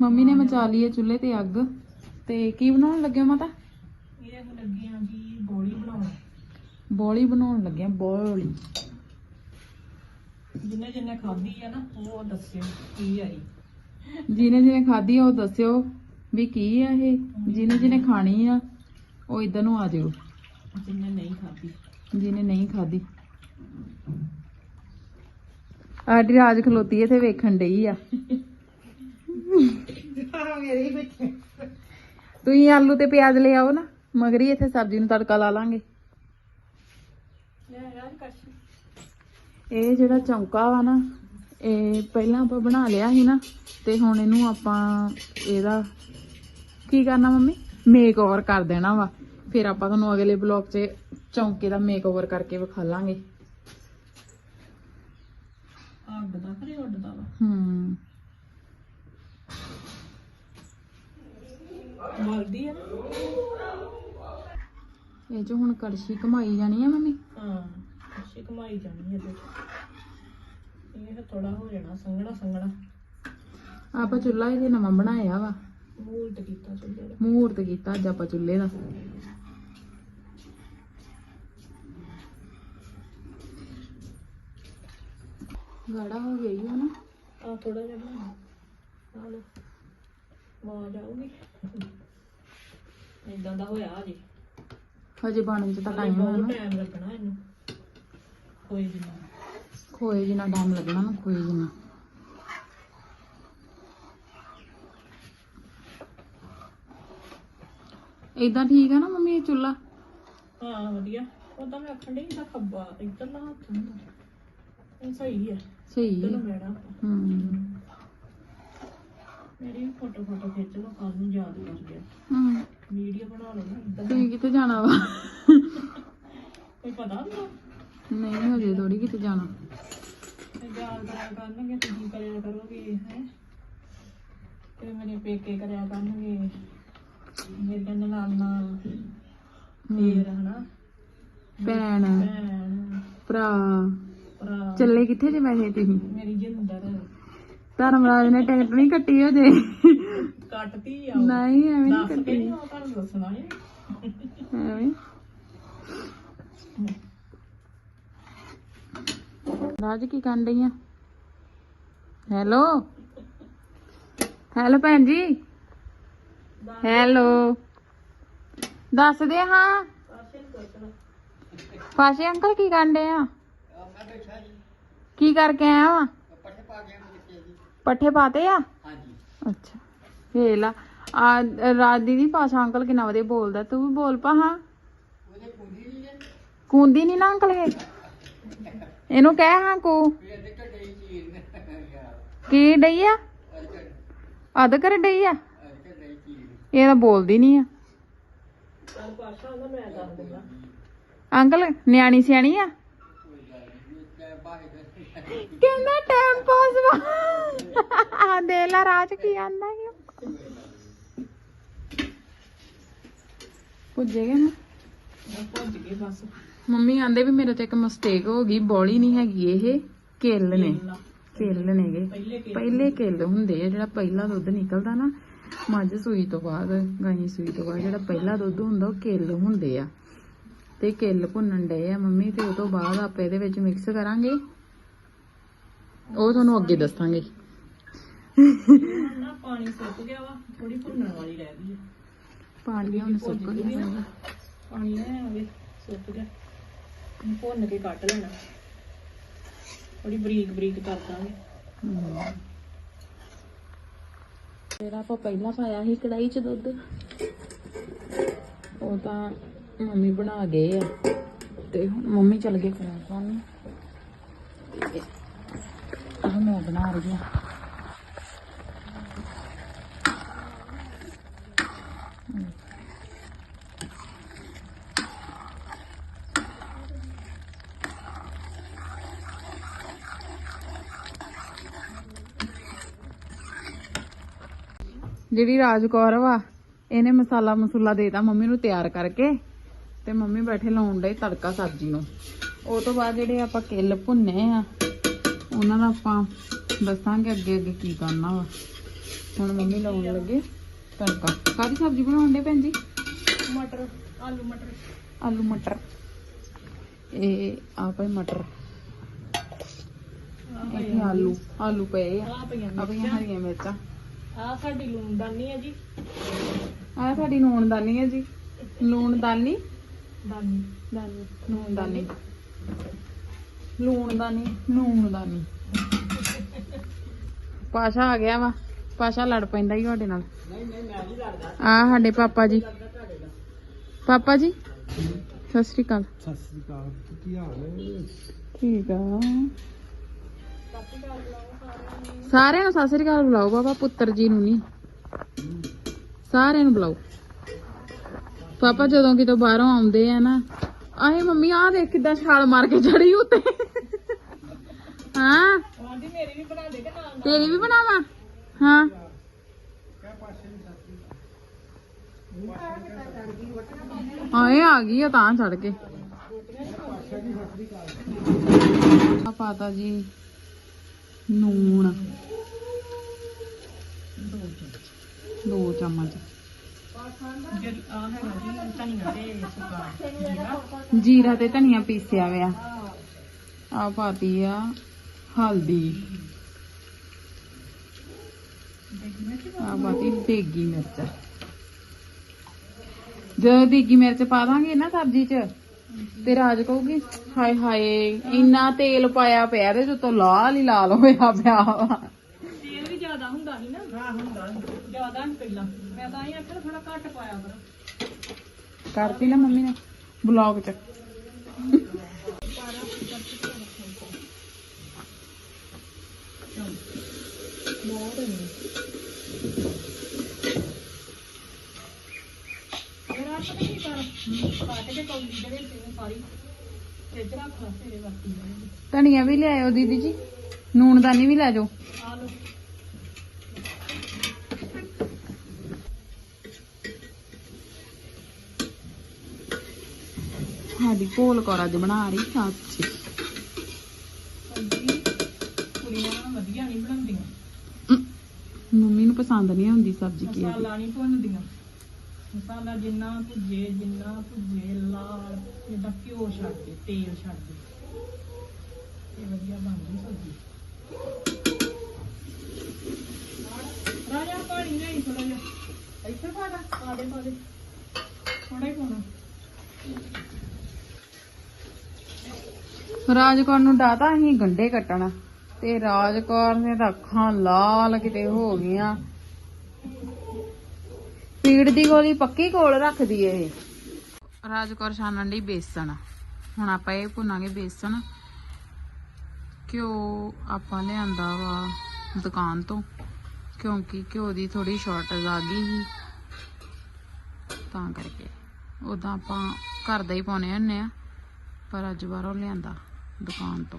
Mummy ਨੇ ਮਚਾ ਲਈ ਹੈ ਚੁੱਲ੍ਹੇ ਤੇ ਅੱਗ। ਤੇ ਕੀ ਬਣਾਉਣ ਲੱਗੇ ਹੋ ਮਾਤਾ? ਇਹ ਹੁਣ ਲੱਗੇ ਆ ਜੀ ਬੋਲੀ ਬਣਾਉਣ। ਬੋਲੀ ਬਣਾਉਣ ਲੱਗੇ ਆ ਬੋਲੀ। ਜਿੰਨੇ ਜਿੰਨੇ ਖਾਧੀ ਆ ਨਾ ਉਹ ਦੱਸਿਓ ਕੀ ਆਈ ਜਿਹਨੇ ਜਿਹਨੇ ਖਾਧੀ ਆ ਉਹ ਦੱਸਿਓ ਵੀ ਕੀ ਆ ਇਹ। ਜਿਹਨੇ ਜਿਹਨੇ ਖਾਣੀ ਆ ਉਹ ਇਧਰ ਨੂੰ ਆ ਜਾਓ ਜਿੰਨੇ ਨਹੀਂ ਖਾਧੀ। ਜਿਹਨੇ ਨਹੀਂ ਖਾਧੀ। ਆਡੀ ਰਾਜ ਖਲੋਤੀ ਇੱਥੇ ਵੇਖਣ ਡਈ ਆ। ਮੇਰੇ ਹੀ ਵਿੱਚ ਤੁਸੀਂ ਆਲੂ ਤੇ ਪਿਆਜ਼ ਲੈ ਆਓ ਨਾ, ਮਗਰੀ ਇੱਥੇ ਸਬਜ਼ੀ ਨੂੰ ਤੜਕਾ ਲਾ ਲਾਂਗੇ। ਇਹ ਜਿਹੜਾ ਚੌਂਕਾ ਵਾ ਨਾ, ਇਹ ਪਹਿਲਾਂ ਆਪਾਂ ਬਣਾ ਲਿਆ ਸੀ ਨਾ, ਤੇ ਹੁਣ ਇਹਨੂੰ ਆਪਾਂ ਇਹਦਾ ਕੀ ਕਰਨਾ ਮੰਮੀ? ਮੇਕ ਓਵਰ ਕਰ ਦੇਣਾ ਵਾ। ਫਿਰ ਆਪਾਂ ਤੁਹਾਨੂੰ ਅਗਲੇ ਬਲੌਗ 'ਚ ਚੌਂਕੇ ਦਾ ਮੇਕ ਓਵਰ ਕਰਕੇ ਵਿਖਾ ਲਾਂਗੇ। ਅੱਗ ਦਾ ਖਰੇ ਉੱਡਦਾ ਵਾ। ਹੂੰ। ਬਲਦੀ ਆ ਇਹ 'ਚ ਹੁਣ ਕੜਛੀ ਘਮਾਈ ਜਾਣੀ ਆ ਮੰਮੀ? ਹਾਂ ਕਸ਼ੀ ਕਮਾਈ ਜਾਣੀ ਇਹਦੇ ਚ। ਇਹ ਥੋੜਾ ਹੋ ਜਾਣਾ ਸੰਘਣਾ ਸੰਘਣਾ। ਆਪਾਂ ਚੁੱਲ੍ਹਾ ਇਹ ਨਵਾਂ ਬਣਾਇਆ ਵਾ। ਮੂਲਟ ਕੀਤਾ ਚੁੱਲ੍ਹੇ ਦਾ। ਮੂਹਰਤ ਕੀਤਾ ਅੱਜ ਆਪਾਂ ਚੁੱਲ੍ਹੇ ਦਾ। ਗਾੜਾ ਹੋ ਗਿਆ ਹੀ ਨਾ। ਆ ਥੋੜਾ ਜਿਹਾ ਬਣਾ ਆ ਲੋ ਆਵਾਜ਼ ਆਊਗੀ। ਇਦਾਂ ਦਾ ਹੋਇਆ ਜੀ ਹਜੇ ਬਣਨ 'ਚ ਤਾਂ ਟਾਈਮ ਬਹੁਤ ਹੋਣਾ। ਟਾਈਮ ਲੱਗਣਾ ਇਹਨੂੰ। ਕੋਈ ਵੀ ਨਾ। ਖੋਏ ਜਿੰਨਾ ਟਾਈਮ ਲੱਗਣਾ ਨਾ ਖੋਏ ਜਿੰਨਾ ਇਦਾਂ ਠੀਕ ਆ ਨਾ ਮੰਮੀ ਇਹ ਚੁੱਲਾ ਹਾਂ ਵਧੀਆ। ਉਦਾਂ ਮੈਂ ਆਖਣ ਡਈ ਇਹਦਾ ਖੱਬਾ ਇੱਧਰਲਾ ਹੱਥ ਹੁੰਦਾ। ਇਹ ਸਹੀ ਹੈ ਸਹੀ ਹੈ। ਨੂੰ ਬੈਣਾ ਹੂੰ। ਮੇਰੀ ਫੋਟੋ ਫੋਟੋ ਖਿੱਚ ਲਓ ਕੱਲ ਨੂੰ ਯਾਦ ਕਰ ਲਿਆ ਹੂੰ। ਵੀਡੀਓ ਬਣਾ ਲਓ ਨਾ ਇੱਧਰ ਤੁਸੀਂ ਕਿੱਥੇ ਜਾਣਾ ਵਾ? ਕੋਈ ਪਤਾ ਨਹੀਂ ਨਹੀਂ ਹਜੇ ਥੋੜੀ ਕਿਤੇ ਜਾਣਾ। ਤੇ ਯਾਦ ਕਰਿਆ ਕਰਨਗੇ ਤੁਸੀਂ ਕਰਿਆ ਕਰੋਗੇ ਹੈ? ਤੇ ਮੇਰੇ ਪੇਕੇ ਕਰਿਆ ਕਰਨਗੇ। ਮੇਰੇ ਨਾਨਾ ਫੇਰ ਹਨਾ? ਭੈਣ ਭੈਣ। ਭਰਾ। ਚੱਲੇ ਕਿੱਥੇ ਜੇ ਵੈਸੇ ਤੁਸੀਂ? ਮੇਰੀ ਜਿੰਦਰ ਧਰਮਰਾਜ ਨੇ ਟਿਕਟ ਨਹੀਂ ਕੱਟੀ ਹਜੇ। ਕੱਟਤੀ ਆ ਉਹ। ਨਹੀਂ ਐਵੇਂ ਨਹੀਂ ਦੱਸ ਕੇ ਕੱਟੀ। ਨਹੀਂ ਉਹ ਤੁਹਾਨੂੰ ਦੱਸਣਾ ਹੈ ਐਵੇਂ। ਰਾਜ ਕੀ ਕਰਨ ਡਈ ਆ? ਹੈਲੋ? ਹੈਲੋ ਭੈਣ ਜੀ? ਹੈਲੋ? ਦੱਸ ਦੇ ਹਾਂ। ਫਾਸ਼ੇ ਅੰਕਲ ਕੀ ਕਰਨ ਡੇ ਆ? ਕੀ ਕਰਕੇ ਆਇਆ ਵਾ? ਪੱਠੇ ਪਾਤੇ ਆ? ਅੱਛਾ। ਵੇਖ ਲਾ। ਆ ਰਾਜ ਦੀਦੀ ਪਾਸ਼ਾ ਅੰਕਲ ਕਿੰਨਾ ਵਧੀਆ ਬੋਲਦਾ। ਤੂੰ ਵੀ ਬੋਲ ਪਾ ਹਾਂ। ਕੁੰਦੀ ਨਹੀਂ ਨਾ ਅੰਕਲ ਇਹ? ਇਹਨੂੰ ਕਹਿ ਹਾਂ ਕੂ। ਕੀ ਡਈ ਆ? ਅਦ ਕਰ ਡਈ ਆ? ਇਹ ਤਾਂ ਬੋਲਦੀ ਨਹੀਂ ਆ। ਅੰਕਲ ਨਿਆਣੀ ਸਿਆਣੀ ਆ? ਕਹਿੰਦਾ ਟਾਈਮ ਪਾਸ ਵਾ। ਦੇ ਲਾ ਰਾਜ ਕੀ ਆਂਦਾ ਹੈ ਪੁੱਜੇਗਾ ਨਾ? ਮੈਂ ਭੁੱਜ ਗਈ ਬਸ। ਮੰਮੀ ਆਂਦੇ ਵੀ ਮੇਰੇ ਤੋਂ ਇੱਕ ਮਿਸਟੇਕ ਹੋ ਗਈ ਬੋਲੀ ਨਹੀਂ ਹੈਗੀ ਇਹ। ਕਿੱਲ ਨੇ ਨਾ, ਕਿੱਲ ਨੇਗੇ ਪਹਿਲੇ ਕਿੱਲ ਹੁੰਦੇ ਆ ਜਿਹੜਾ ਪਹਿਲਾ ਦੁੱਧ ਨਿਕਲਦਾ ਨਾ ਮੱਝ ਸੂਈ ਤੋਂ ਬਾਅਦ ਗਾਈ ਸੂਈ ਤੋਂ ਬਾਅਦ ਜਿਹੜਾ ਪਹਿਲਾ ਦੁੱਧ ਹੁੰਦਾ ਉਹ ਕਿੱਲ ਹੁੰਦੇ ਆ। ਤੇ ਕਿੱਲ ਭੁੰਨਣ ਡਏ ਆ ਮੰਮੀ ਤੇ ਉਹ ਤੋਂ ਬਾਅਦ ਆਪਾਂ ਇਹਦੇ ਵਿੱਚ ਮਿਕਸ ਕਰਾਂਗੇ। ਉਹ ਤੁਹਾਨੂੰ ਅੱਗੇ ਦੱਸਾਂਗੇ। ਨਾ ਪਾਣੀ ਸੁੱਕ ਗਿਆ ਵਾ ਥੋੜੀ ਭੁੰਨਣ ਵਾਲੀ ਰਹਿ ਗਈ ਹੈ ਪਾਣੀ ਹੁਣ ਸੁੱਕ ਗਿਆ। ਪਾਣੀ ਹੈ ਆਵੇ ਸੁੱਕ ਗਿਆ ਹੁਣ ਭੁੰਨ ਕੇ ਕੱਢ ਲੈਣਾ। ਥੋੜੀ ਬਰੀਕ ਬਰੀਕ ਕਰ ਦਾਂਗੇ। ਹਮ। ਫਿਰ ਆਪਾਂ ਪਹਿਲਾਂ ਪਾਇਆ ਸੀ ਕੜਾਈ 'ਚ ਦੁੱਧ। ਉਹ ਤਾਂ ਮੰਮੀ ਬਣਾ ਗਏ ਆ। ਤੇ ਹੁਣ ਮੰਮੀ ਚਲ ਗਏ ਫੋਨ ਕਰਨ ਆਹ ਮੈਂ ਬਣਾ ਰਹੀ ਹਾਂ। ਜਿਹੜੀ ਰਾਜਕੌਰ ਵਾ, ਇਹਨੇ ਮਸਾਲਾ ਮਸੂਲਾ ਦੇਤਾ ਮੰਮੀ ਨੂੰ ਤਿਆਰ ਕਰਕੇ ਤੇ ਮੰਮੀ ਬੈਠੇ ਲਾਉਣ ਡਏ ਤੜਕਾ ਸਬਜ਼ੀ ਨੂੰ। ਉਹ ਤੋਂ ਬਾਅਦ ਜਿਹੜੇ ਆਪਾਂ ਕਿੱਲ ਭੁੰਨੇ ਆ ਉਹਨਾਂ ਦਾ ਆਪਾਂ ਦੱਸਾਂਗੇ ਅੱਗੇ ਅੱਗੇ ਕੀ ਕਰਨਾ ਵਾ। ਹੁਣ ਮੰਮੀ ਲਾਉਣ ਲੱਗੇ ਤੜਕਾ। ਕਾਹਦੀ ਸਬਜ਼ੀ ਬਣਾਉਣ ਦੇ ਭੈਣ ਜੀ? ਮਟਰ ਆਲੂ ਮਟਰ। ਆਲੂ ਮਟਰ। ਇਹ ਆ ਭਾਈ ਮਟਰ। ਇਹ ਆਲੂ ਆਲੂ ਪਏ ਆ। ਆ ਪਈਆਂ ਹਰੀਆਂ ਮਿਰਚਾਂ। ਆ ਸਾਡੀ ਲੂਣਦਾਨੀ ਹੈ ਜੀ। ਆ ਸਾਡੀ ਨੂਣਦਾਨੀ ਹੈ ਜੀ। ਲੂਣਦਾਨੀ? ਦਾਨੀ। ਦਾਨੀ ਨੂਣਦਾਨੀ ਲੂਣਦਾਨੀ ਨੂਣਦਾਨੀ ਪਾਸ਼ਾ ਆ ਗਿਆ ਵਾ ਪਾਸ਼ਾ ਲੜ ਪੈਂਦਾ ਹੀ ਤੁਹਾਡੇ ਨਾਲ। ਆ ਸਾਡੇ ਪਾਪਾ ਜੀ। ਪਾਪਾ ਜੀ ਸਤਿ ਸ਼੍ਰੀ ਅਕਾਲ। ਸਤਿ ਸ੍ਰੀ ਅਕਾਲ ਕੀ ਹਾਲ ਹੈ? ਠੀਕ ਆ। ਸਾਰਿਆਂ ਨੂੰ ਸਤਿ ਸ਼੍ਰੀ ਅਕਾਲ ਬੁਲਾਓ ਬਾਬਾ ਪੁੱਤਰ ਜੀ ਨੂੰ ਨਹੀਂ ਸਾਰਿਆਂ ਨੂੰ ਬੁਲਾਓ। ਪਾਪਾ ਜਦੋਂ ਕਿਤੋਂ ਬਾਹਰੋਂ ਆਉਂਦੇ ਆ ਨਾ ਆਏ ਮੰਮੀ ਆਹ ਦੇਖ ਕਿਦਾਂ ਛਾਲ ਮਾਰ ਕੇ ਚੜੀ ਉੱਤੇ। ਹਾਂ? ਆਂਦੀ ਮੇਰੀ ਵੀ ਬਣਾ ਦੇ ਕਿ ਨਾਲ ਤੇਰੀ ਵੀ ਬਣਾਵਾਂ? ਹਾਂ। ਆਏ ਆ ਗਈ ਆ ਤਾਂ ਚੜ ਕੇ। ਆ ਪਾਤਾ ਜੀ ਨੂਣ। ਦੋ ਚਮਚ ਜਿਹੜੀ ਆ ਜੀਰਾ। ਜੀਰਾ ਤੇ ਧਨੀਆ ਪੀਸਿਆ ਹੋਇਆ। ਆ ਪਾਤੀ ਆ ਹਲਦੀ। ਆ ਪਾਤੀ ਦੇਗੀ ਮਿਰਚ। ਜਦੋਂ ਦੇਗੀ ਮਿਰਚ ਪਾ ਦਾਂਗੇ ਨਾ ਸਬਜ਼ੀ 'ਚ ਤੇ ਰਾਜ ਕਹੂਗੀ ਹਾਏ ਹਾਏ ਇੰਨਾ ਤੇਲ ਪਾਇਆ ਪਿਆ ਤੇ ਜਦੋਂ ਲਾਲ ਹੀ ਲਾਲ ਹੋਇਆ ਪਿਆ ਵਾ। ਤੇਲ ਵੀ ਜ਼ਿਆਦਾ ਹੁੰਦਾ ਸੀ ਨਾ। ਹਾਂ ਹੁੰਦਾ ਜ਼ਿਆਦਾ ਸੀ ਪਹਿਲਾਂ। ਮੈਂ ਤਾਂ ਇਹ ਆਖਿਆ ਥੋੜਾ ਘੱਟ ਪਾਇਆ ਕਰ। ਕਰਤੀ ਨਾ ਮੰਮੀ ਨੇ ਬਲੌਗ 'ਚ। ਫਿਰ ਆਪ ਪਤਾ ਕੀ ਕਰ ਕੱਟ ਕੇ ਕੌਲੀ ਦੇ ਵਿੱਚ ਇਹਨੂੰ ਸਾਰੀ। ਫ੍ਰਿਜ ਰੱਖ ਲਾ ਤੇਰੇ ਵਰਤੀ ਜਾਏਗੀ ਧਨੀਆ ਵੀ ਲਿਆਇਓ ਦੀਦੀ ਜੀ ਨੂਣਦਾਨੀ ਵੀ ਲੈ ਜਾਓ। ਆ ਲੋ ਸਾਡੀ ਭੋਲ ਕੌਰ ਅੱਜ ਬਣਾ ਰਹੀ ਸਬਜ਼ੀ ਕੁੜੀਆਂ ਵਧੀਆ ਨਹੀਂ ਬਣਾਉਂਦੀਆਂ ਮੰਮੀ ਨੂੰ ਪਸੰਦ ਨਹੀਂ ਆਉਂਦੀ ਸਬਜ਼ੀ ਕੀ ਮਸਾਲਾ ਨਹੀਂ ਭੁੰਨਦੀਆਂ। ਮਸਾਲਾ ਜਿੰਨਾ ਭੁੱਜੇ ਜਿੰਨਾ ਭੁੱਜੇ, ਲਾਲ, ਜਿੱਦਾਂ ਘਿਓ ਛੱਡ ਦੇ ਤੇਲ ਛੱਡ ਦੇ ਇਹ ਵਧੀਆ ਬਣਦੀ ਸਬਜ਼ੀ। ਰਾਜਾ, ਪਾਣੀ ਨਹੀਂ ਥੋੜਾ ਜਿਹਾ। ਇੱਥੇ ਪਾ ਦੇ ਪਾ ਦੇ ਥੋੜਾ ਹੀ ਪਾਉਣਾ। ਰਾਜਕੌਰ ਨੂੰ ਡਾਤਾ ਅਸੀਂ ਗੰਡੇ ਕੱਟਣਾ। ਤੇ ਰਾਜਕੌਰ ਨੇ ਤਾਂ ਅੱਖਾਂ ਲਾਲ ਕਿਤੇ ਹੋ ਗਈਆਂ। ਪੀੜ ਦੀ ਗੋਲੀ ਪੱਕੀ ਕੋਲ ਰੱਖਦੀ ਏ ਇਹ ਰਾਜਕੌਰ ਛਾਨਣ ਲਈ ਬੇਸਣ। ਹੁਣ ਆਪਾਂ ਇਹ ਭੁੰਨਾਂਗੇ ਬੇਸਣ। ਘਿਓ ਆਪਾਂ ਲਿਆਂਦਾ ਵਾ ਦੁਕਾਨ ਤੋਂ, ਕਿਉਂਕਿ ਘਿਓ ਦੀ ਥੋੜੀ ਸ਼ਾਰਟੇਜ ਆ ਗਈ ਸੀ। ਤਾਂ ਕਰਕੇ ਉਦਾਂ ਆਪਾਂ ਘਰ ਦਾ ਹੀ ਪਾਉਨੇ ਹੁੰਨੇ ਆ, ਪਰ ਅੱਜ ਬਾਹਰੋਂ ਲਿਆਂਦਾ। ਦੁਕਾਨ ਤੋਂ।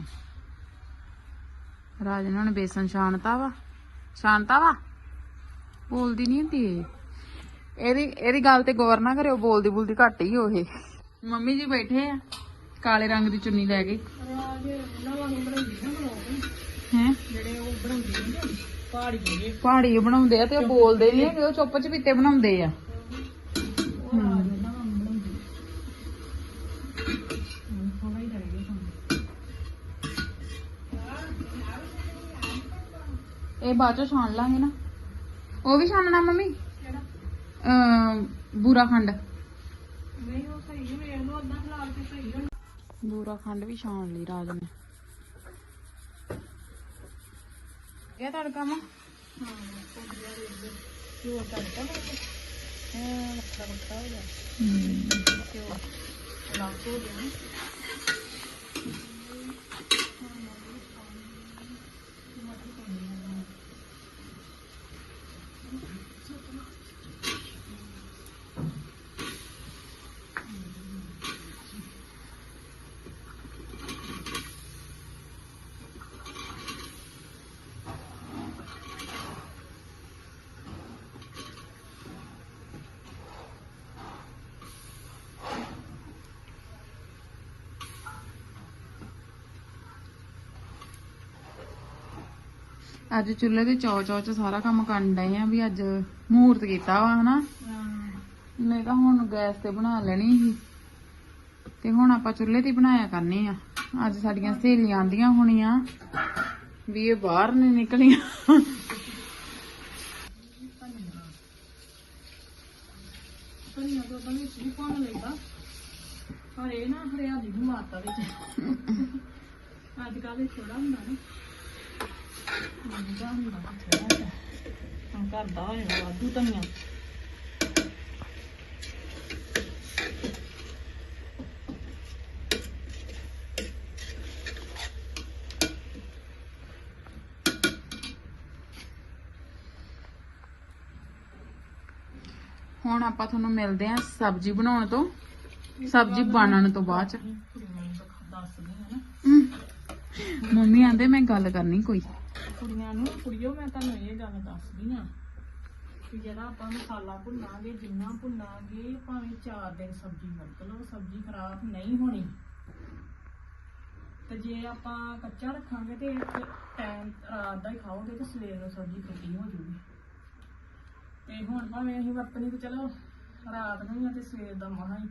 ਰਾਜ ਨੇ ਹੁਣ ਬੇਸਨ ਛਾਣਤਾ ਵਾ। ਛਾਣਤਾ ਵਾ? ਬੋਲਦੀ ਨਹੀਂ ਹੁੰਦੀ ਇਹ। ਇਹਦੀ ਇਹਦੀ ਗੱਲ ਤੇ ਗੌਰ ਨਾ ਕਰਿਓ, ਬੋਲਦੀ ਬੋਲਦੀ ਘੱਟ ਹੀ ਉਹ ਇਹ। ਮੰਮੀ ਜੀ ਬੈਠੇ ਆ, ਕਾਲੇ ਰੰਗ ਦੀ ਚੁੰਨੀ ਲੈ ਗਈ ਹੈ? ਜਿਹੜੇ ਉਹ ਬਣਾਉਂਦੇ ਨੇ ਪਹਾੜੀ ਪਹਾੜੀ ਬਣਾਉਂਦੇ ਆ ਤੇ ਉਹ ਬੋਲਦੇ ਨਹੀਂ ਕਿ ਉਹ ਚੁੱਪ ਚਪੀਤੇ ਬਣਾਉਂਦੇ ਆ ਉਹ ਰਾਜ ਨਵਾਂ ਨੂੰ ਬਣਾਉਂਦੀ ਹੁਣ ਥੋੜਾ ਹੀ ਰਹਿ ਗਿਆ ਸਾਨੂੰ ਇਹ ਬਾਅਦ ਚੋਂ ਛਾਣ ਲਾਂਗੇ ਨਾ ਉਹ ਵੀ ਛਾਣਨਾ ਮੰਮੀ ਕਿਹੜਾ ਅਮ, ਬੂਰਾ ਖੰਡ ਨਹੀਂ ਉਹ ਸਹੀ ਹੈ ਵੇਖ ਲਓ ਅੱਧਾ ਖਲਾਰ ਕੇ ਸਹੀ ਹੈ ਬੂਰਾ ਖੰਡ ਵੀ ਛਾਣ ਲਈ ਰਾਜ ਨੇ ਗਿਆ ਤੜਕਾ ਮਾ ਜੋ ਕਰਦਾ ਨਾ ਇਹ ਲੱਖਾ ਲੱਖਾ ਹੋ ਗਿਆ ਜੋ ਲੱਖ ਹੋ ਗਿਆ ਅੱਜ ਚੁੱਲ੍ਹੇ ਤੇ ਚੌ ਚੌ ਚ ਸਾਰਾ ਕੰਮ ਕਰਨ ਡਏ ਆ ਵੀ ਅੱਜ ਮਹੂਰਤ ਕੀਤਾ ਵਾ ਹਨਾ? ਨਹੀਂ ਤਾਂ ਹੁਣ ਗੈਸ ਤੇ ਬਣਾ ਲੈਣੀ ਸੀ। ਤੇ ਹੁਣ ਆਪਾਂ ਚੁੱਲ੍ਹੇ ਤੇ ਬਣਾਇਆ ਕਰਨੀ ਆ। ਅੱਜ ਸਾਡੀਆਂ ਸਹੇਲੀਆਂ ਆਂਦੀਆਂ ਹੋਣੀਆਂ ਵੀ ਇਹ ਬਾਹਰ ਨਹੀਂ ਨਿਕਲੀਆਂ। ਧਨੀਆ ਤੋਂ ਤਾਂ ਵਿੱਚ ਵੀ ਭੰਨ ਲੈਂਦਾ ਪਰ ਇਹ ਨਾ ਹਰਿਆਲੀ ਨੂੰ ਮਾਰਤਾ ਵਿੱਚ। ਅੱਜ ਕੱਲ੍ਹ ਇਹ ਥੋੜਾ ਹੁੰਦਾ ਨਾ। ਹੁੰਦਾ ਹੁਣ ਘਰ ਦਾ ਹੋਇਆ ਵਾਧੂ ਧਨੀਆ ਹੁਣ ਆਪਾਂ ਤੁਹਾਨੂੰ ਮਿਲਦੇ ਆਂ ਸਬਜ਼ੀ ਬਣਾਉਣ ਤੋਂ ਸਬਜ਼ੀ ਬਣਨ ਤੋਂ ਬਾਅਦ ਚ। ਦੱਸਦੀ ਹਾਂ ਨਾ ਮੰਮੀ ਆਂਦੇ ਮੈਂ ਗੱਲ ਕਰਨੀ ਕੋਈ। ਕੁੜੀਆਂ ਨੂੰ। ਕੁੜੀਓ, ਮੈਂ ਤੁਹਾਨੂੰ ਇਹ ਗੱਲ ਦੱਸਦੀ ਆ ਕਿ ਜਿਹੜਾ ਆਪਾਂ ਮਸਾਲਾ ਭੁੰਨਾਂਗੇ, ਜਿੰਨਾ ਭੁੰਨਾਂਗੇ, ਭਾਵੇਂ 4 ਦਿਨ ਸਬਜ਼ੀ ਵਰਤ ਲਓ, ਸਬਜ਼ੀ ਖਰਾਬ ਨਹੀਂ ਹੋਣੀ। ਤੇ ਜੇ ਆਪਾਂ ਕੱਚਾ ਰੱਖਾਂਗੇ ਤੇ ਟਾਈਮ ਰਾਤ ਦਾ ਹੀ ਖਾਓਗੇ ਤੇ ਸਵੇਰ ਨੂੰ ਸਬਜ਼ੀ ਖੱਟੀ ਹੋ ਜੂਗੀ। ਤੇ ਹੁਣ ਭਾਵੇਂ ਅਸੀਂ ਵਰਤਣੀ ਤੇ ਚਲੋ, ਰਾਤ ਨੂੰ ਹੀ ਆ ਤੇ ਸਵੇਰ ਦਾ ਮਹਾ ਹੀ।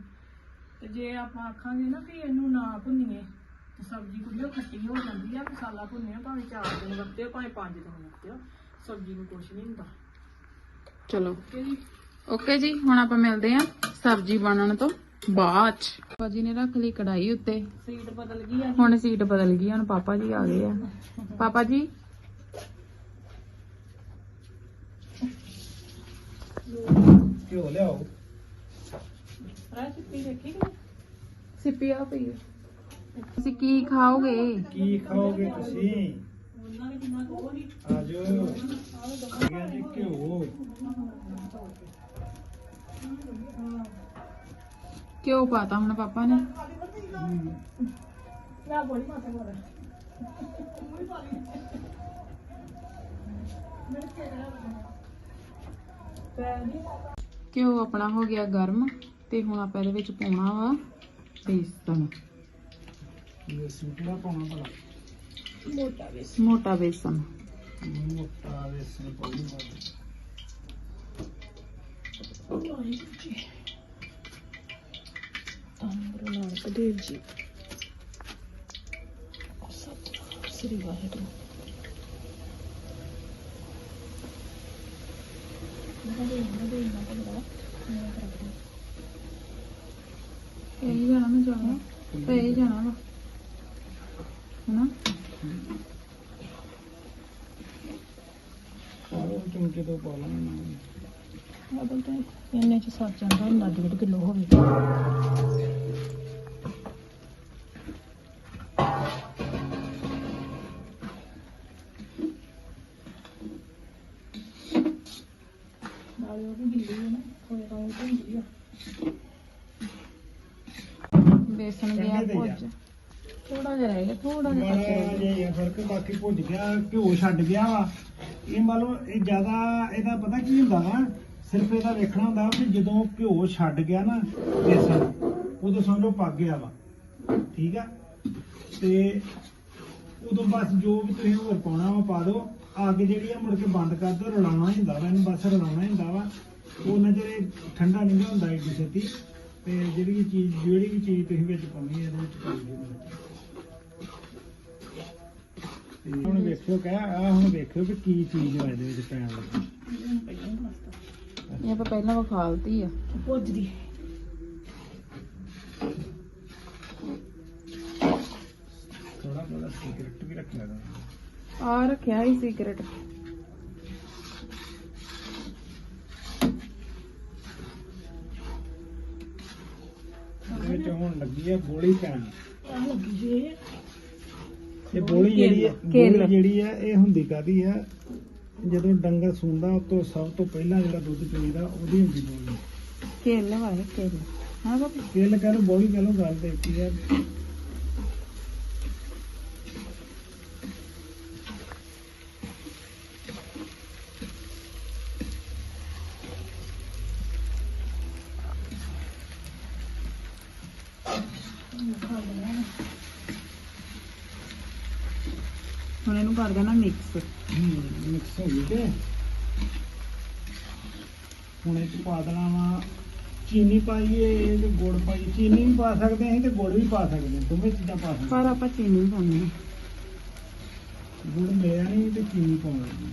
ਤੇ ਜੇ ਆਪਾਂ ਆਖਾਂਗੇ ਨਾ ਵੀ ਇਹਨੂੰ ਨਾ ਭੁੰਨੀਏ ਸਬਜ਼ੀ ਕੁੜੀਓ ਖੱਟੀ ਹੋ ਜਾਂਦੀ ਆ ਮਸਾਲਾ ਭੁੰਨਿਆ ਭਾਵੇਂ 4 ਦਿਨ ਵਰਤਿਓ ਭਾਵੇਂ 5 ਦਿਨ ਵਰਤਿਓ ਸਬਜ਼ੀ ਨੂੰ ਕੁਛ ਨਹੀਂ ਹੁੰਦਾ। ਚਲੋ। ਜੀ? ਓਕੇ ਜੀ ਹੁਣ ਆਪਾਂ ਮਿਲਦੇ ਆਂ ਸਬਜ਼ੀ ਬਣਨ ਤੋਂ ਬਾਅਦ ਚ। ਪਾਪਾ ਜੀ ਨੇ ਰੱਖ ਲਈ ਕੜਾਈ ਉੱਤੇ। ਸੀਟ ਬਦਲ ਗਈ ਆ ਹੁਣ ਸੀਟ ਬਦਲ ਗਈ ਹੁਣ ਪਾਪਾ ਜੀ ਆ ਗਏ ਆ। ਪਾਪਾ ਜੀ? ਘਿਓ ਲਿਆਓ। ਰਾਹ ਚੁੱਪੀ ਦੇਖੀ ਕਿ ਸਿੱਪੀ ਆ ਪਈ ਤੁਸੀਂ ਕੀ ਖਾਓਗੇ? ਕੀ ਖਾਓਗੇ ਤੁਸੀਂ? ਗਿਆ ਜੀ ਘਿਓ ਕਿਉਂ ਪਾਤਾ ਹੁਣ ਪਾਪਾ ਨੇ। ਮੈਂ ਬੋਲੀ ਮਾਤਾ ਕੋਲ ਘਿਓ ਆਪਣਾ ਹੋ ਗਿਆ ਗਰਮ ਤੇ ਹੁਣ ਆਪਾਂ ਇਹਦੇ ਵਿੱਚ ਪਾਉਣਾ ਵਾ ਬੇਸਣ ਇਹ ਸਿੰਪਲਾ ਪਾਉਣਾ ਭਲਾ? ਮੋਟਾ ਵੇ ਮੋਟਾ ਬੇਸਣ ਮੋਟਾ ਵੇਸਣ ਪਾਉਣਾ ਅੰਬਰ ਨਾਨਕ ਦੇਵ ਜੀ। ਸ੍ਰੀ ਵਾਹਿਗੁਰੂ। ਇਹ ਜਾਣਾ ਮੈਂ ਜਾਣਾ। ਤੇ ਇਹ ਜਾਣਾ ਵਾ ਹਨਾ ਸਾਰਾ ਚਮਚੇ ਤੋਂ ਪਾ ਲੈਣਾ ਅਬਲ ਤਾਂ ਇੰਨੇ ਚ ਸੱਜ ਜਾਂਦਾ ਹੁੰਦਾ ਡੇਢ ਕਿਲੋ ਹੋਵੇ। ਨਾਲੇ ਉਹ ਵੀ ਗਿੱਲੀ ਹੈ ਨਾ ਕੋਈ ਰੌਂ ਹੁੰਦੀ ਆ ਤੇ ਭੁੱਜ ਜਾ। ਥੋੜਾ ਜਿਹਾ ਰਹਿ ਗਿਆ। ਥੋੜਾ ਰਹਿ ਜਿਹਾ ਫ਼ਰਕ ਬਾਕੀ ਭੁੱਜ ਗਿਆ ਘਿਓ ਛੱਡ ਗਿਆ ਵਾ। ਇਹ ਮੰਨ ਲਓ ਇਹ ਜ਼ਿਆਦਾ ਇਹਦਾ ਪਤਾ ਕੀ ਹੁੰਦਾ ਵਾ? ਸਿਰਫ ਇਹਦਾ ਵੇਖਣਾ ਹੁੰਦਾ ਵੀ ਜਦੋਂ ਘਿਓ ਛੱਡ ਗਿਆ ਨਾ ਬੇਸਣ ਉਦੋਂ ਸਮਝ ਪੱਕ ਗਿਆ ਵਾ। ਠੀਕ ਆ? ਤੇ ਉਦੋਂ ਬਸ ਜੋ ਵੀ ਤੁਸੀਂ ਹੋਰ ਪਾਉਣਾ ਵਾ ਪਾ ਦਿਓ। ਅੱਗ ਜਿਹੜੀ ਆ ਮੁੜ ਕੇ ਬੰਦ ਕਰ ਦਿਓ, ਰਲਾਉਣਾ ਹੀ ਹੁੰਦਾ ਵਾ, ਇਹਨੂੰ ਬਸ ਰਲਾਉਣਾ ਹੀ ਹੁੰਦਾ ਵਾ। ਉਹ ਨਜ਼ਰ ਇਹ ਠੰਡਾ ਨਹੀਂ ਹੁੰਦਾ ਏਡੀ ਛੇਤੀ ਤੇ। ਜਿਹੜੀ ਵੀ ਚੀਜ਼, ਜਿਹੜੀ ਵੀ ਚੀਜ਼ ਤੁਸੀਂ ਵਿੱਚ ਪਾਉਣੀ ਹੈ ਇਹਦੇ ਵਿੱਚ ਪਾ ਦਿਓ। ਤੇ ਹੁਣ ਵੇਖਿਓ ਕਹਿ ਆ ਹੁਣ ਵੇਖਿਓ ਕਿ ਕੀ ਚੀਜ਼ ਆ ਇਹਦੇ ਵਿੱਚ ਪੈਣ ਲੱਗੀ। ਇਹ ਆਪਾਂ ਪਹਿਲਾਂ ਵਿਖਾਲਤੀ ਆ। ਪੁੱਜਦੀ ਥੋੜਾ ਥੋੜਾ ਸੀਕ੍ਰੇਟ ਵੀ ਰੱਖਿਆ ਦਾ ਆ ਰੱਖਿਆ ਹੀ ਸੀਕ੍ਰੇਟ ਇਹਦੇ ਵਿੱਚ ਹੁਣ ਲੱਗੀ ਆ ਗੋਲੀ ਪੈਣ। ਆ ਲੱਗੀ ਜੇ। ਇਹ ਗੋਲੀ ਜਿਹੜੀ ਹੈ ਕੇਲ। ਗੋਲੀ ਜਿਹੜੀ ਹੈ ਇਹ ਹੁੰਦੀ ਕਾਦੀ ਆ ਜਦੋਂ ਡੰਗਰ ਸੂੰਦਾ ਉਹ ਤੋਂ ਸਭ ਤੋਂ ਪਹਿਲਾਂ ਜਿਹੜਾ ਦੁੱਧ ਚੋਈਦਾ ਉਹਦੀ ਹੁੰਦੀ ਗੋਲੀ ਕੇਲ ਵਾਲੇ ਕੇਲ। ਹਾਂ ਬਾਬਾ। ਕਿਲ ਲਓ ਬੋਲੀ ਕਹਿ ਲਓ ਗੱਲ ਕੀ ਹੈ ਹੁਣ ਇਹਨੂੰ ਕਰ ਦੇਣਾ ਮਿਕਸ ਮਿਕਸ ਹੋ ਗਈ ਤੇ ਹੁਣ ਇਹ 'ਚ ਪਾ ਦੇਣਾ ਵਾ ਚੀਨੀ ਪਾਈਏ ਤੇ ਗੁੜ ਪਾਈਏ। ਚੀਨੀ ਵੀ ਪਾ ਸਕਦੇ ਹਾਂ ਤੇ ਗੁੜ ਵੀ ਪਾ ਸਕਦੇ ਹਾਂ। ਦੋਵੇਂ ਚੀਜ਼ਾਂ ਪਾ ਸਕਦੇ ਪਰ ਆਪਾਂ ਚੀਨੀ ਪਾਉਣੀ ਆ। ਹਾਂ। ਗੁੜ ਮੇਰਾ ਨਹੀਂ ਤੇ ਚੀਨੀ ਪਾਉਣੀ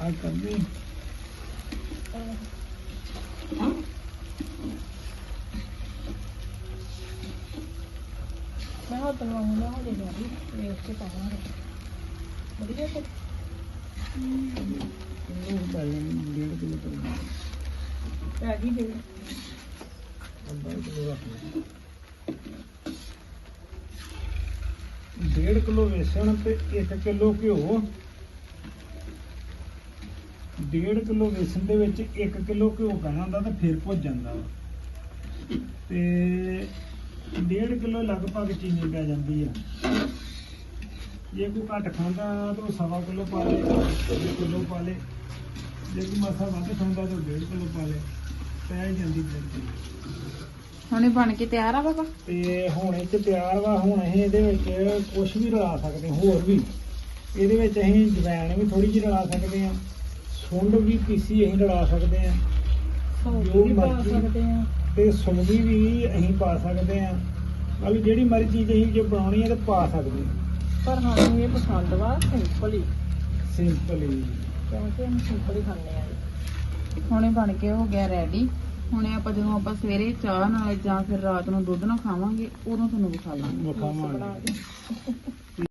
ਆ ਕਰਨੀ ਮੈਂ ਹਾਂ ਤਨਵਾਂ ਨਾ ਹੋ ਜੇ ਵੇਖ ਕੇ ਪਾਵਾਂਗੇ ਵਧੀਆ ਤੇ ਉਹ ਪਾ ਲੈਣੀ ਡੇਢ ਕਿਲੋ ਤੋਂ ਪੈ ਗਈ ਦੇ ਅੱਧਾ ਕਿਲੋ ਰੱਖ ਲਓ। ਡੇਢ ਕਿਲੋ ਵੇਸਣ ਤੇ 1 ਕਿਲੋ ਘਿਓ। ਡੇਢ ਕਿਲੋ ਵੇਸਣ ਦੇ ਵਿੱਚ 1 ਕਿਲੋ ਘਿਓ ਪੈਣਾ ਦਾ ਤਾਂ ਫਿਰ ਭੁੱਜ ਜਾਂਦਾ ਵਾ। ਤੇ ਡੇਢ ਕਿਲੋ ਲਗਭਗ ਚੀਨੀ ਪੈ ਜਾਂਦੀ ਆ। ਜੇ ਕੋਈ ਘੱਟ ਖਾਂਦਾ ਤਾਂ ਸਵਾ ਕਿਲੋ ਪਾ ਲੇ ਕਿਲੋ ਪਾ ਲੇ। ਜੇ ਕੋਈ ਮਸਾ ਵੱਧ ਖਾਂਦਾ ਤਾਂ ਡੇਢ ਕਿਲੋ ਪਾ ਲੇ। ਪੈ ਜਾਂਦੀ ਫਿਰ ਹੁਣ ਇਹ ਬਣ ਕੇ ਤਿਆਰ ਆ ਬਾਬਾ? ਤੇ ਹੁਣ ਇਹ ਚ ਤਿਆਰ ਵਾ ਹੁਣ ਅਸੀਂ ਇਹਦੇ ਵਿੱਚ ਕੁਝ ਵੀ ਰਲਾ ਸਕਦੇ ਹਾਂ, ਹੋਰ ਵੀ। ਇਹਦੇ ਵਿੱਚ ਅਸੀਂ ਜਵੈਣ ਵੀ ਥੋੜੀ ਜਿਹੀ ਰਲਾ ਸਕਦੇ ਹਾਂ। ਸੁੰਡ ਵੀ ਪੀਸੀ ਅਸੀਂ ਰਲਾ ਸਕਦੇ ਹਾਂ। ਸੌ ਜੋ ਵੀ ਪਾ। ਸਕਦੇ ਆ ਤੇ ਸੁੰਡੀ ਵੀ ਅਸੀਂ ਪਾ ਸਕਦੇ ਹਾਂ। ਮਤਲਬ ਜਿਹੜੀ ਮਰਜ਼ੀ ਚੀਜ਼ ਅਸੀਂ ਜੇ ਬਣਾਉਣੀ ਹੈ ਤਾਂ ਪਾ ਸਕਦੇ ਹਾਂ। ਪਰ ਸਾਨੂੰ ਇਹ ਪਸੰਦ ਵਾ ਸਿੰਪਲ ਹੀ। ਸਿੰਪਲ ਹੀ। ਕਿਉਂਕਿ ਅਸੀਂ ਸਿੰਪਲ ਹੀ ਖਾਂਦੇ ਆ। ਹੁਣ ਬਣ ਕੇ ਹੋ ਗਿਆ ਰੈਡੀ ਹੁਣ ਆਪਾਂ ਜਦੋਂ ਆਪਾਂ ਸਵੇਰੇ ਚਾਹ ਨਾਲ ਜਾਂ ਫਿਰ ਰਾਤ ਨੂੰ ਦੁੱਧ ਨਾਲ ਖਾਵਾਂਗੇ ਉਦੋਂ ਤੁਹਾਨੂੰ ਵਿਖਾ ਲਾਂਗੇ। ਵਿਖਾਵਾਂਗੇ।